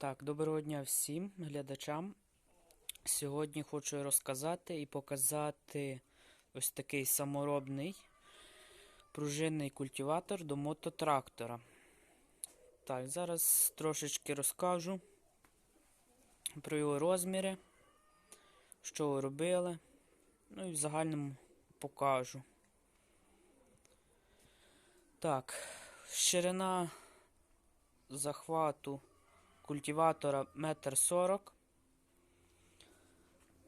Так, доброго дня всім глядачам. Сьогодні хочу розказати і показати ось такий саморобний пружинний культиватор до мототрактора. Так, зараз трошечки розкажу про його розміри, що ви робили, ну і в загальному покажу. Так, ширина захвату культиватора метр сорок.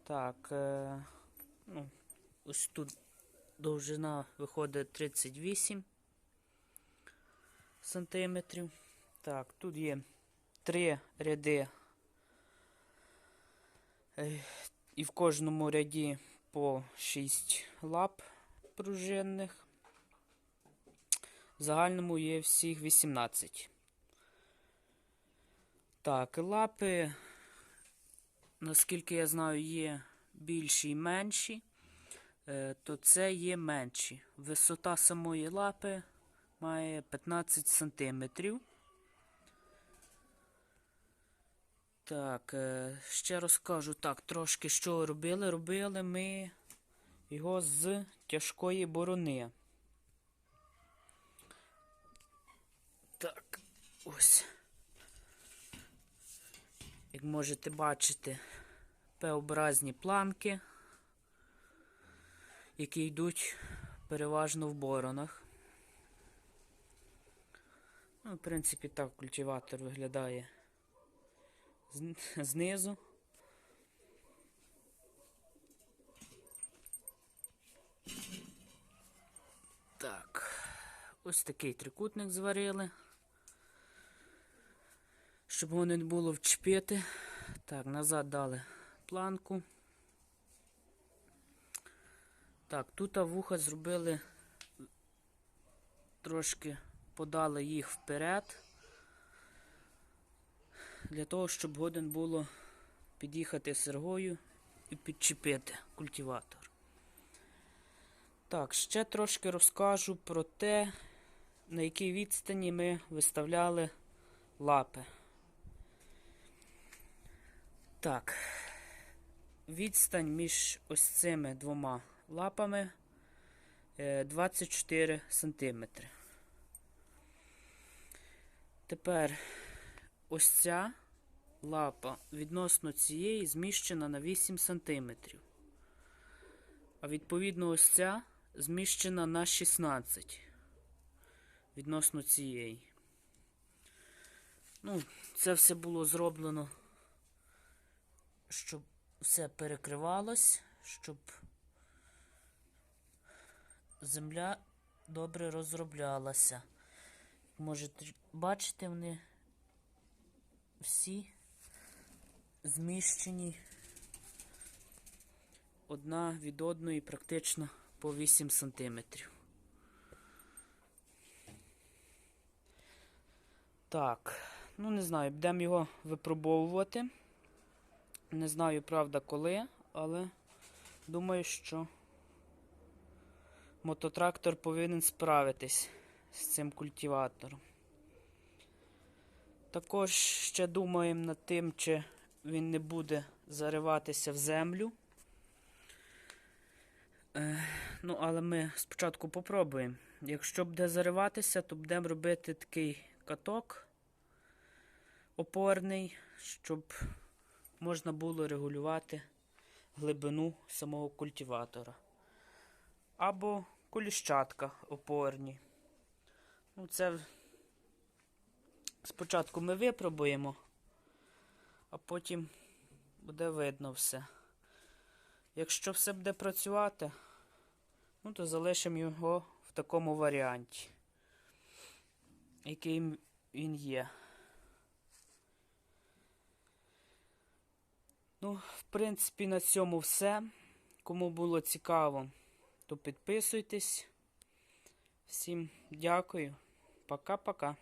Так, е, ну, ось тут довжина виходить 38 сантиметрів. Так, тут є три ряди. Е, і в кожному ряді по 6 лап пружинних. В загальному є всіх 18. Так, лапи, наскільки я знаю, є більші і менші, е, то це є менші. Висота самої лапи має 15 сантиметрів. Так, е, ще розкажу так, трошки що робили. Робили ми його з тяжкої борони. Так, ось. Як можете бачити, П-образні планки, які йдуть переважно в боронах. Ну, в принципі, так культиватор виглядає знизу. Так, ось такий трикутник зварили щоб його не було вчепити. Так, назад дали планку. Так, тут вуха зробили, трошки подали їх вперед, для того, щоб годен було під'їхати сергою і підчепити культиватор. Так, ще трошки розкажу про те, на якій відстані ми виставляли лапи. Так, відстань між ось цими двома лапами е, 24 сантиметри. Тепер ось ця лапа відносно цієї зміщена на 8 сантиметрів. А відповідно ось ця зміщена на 16 відносно цієї. Ну, це все було зроблено щоб все перекривалось, щоб земля добре розроблялася. Можете бачити, вони всі зміщені одна від одної практично по 8 сантиметрів. Так, ну не знаю, будемо його випробовувати. Не знаю, правда, коли, але думаю, що мототрактор повинен справитись з цим культиватором. Також ще думаємо над тим, чи він не буде зариватися в землю. Е, ну, але ми спочатку попробуємо. Якщо буде зариватися, то будемо робити такий каток опорний, щоб можна було регулювати глибину самого культиватора. Або коліщатка опорні. Ну, це спочатку ми випробуємо, а потім буде видно все. Якщо все буде працювати, ну, то залишимо його в такому варіанті, який він є. Ну, в принципі, на цьому все. Кому було цікаво, то підписуйтесь. Всім дякую. Пока-пока.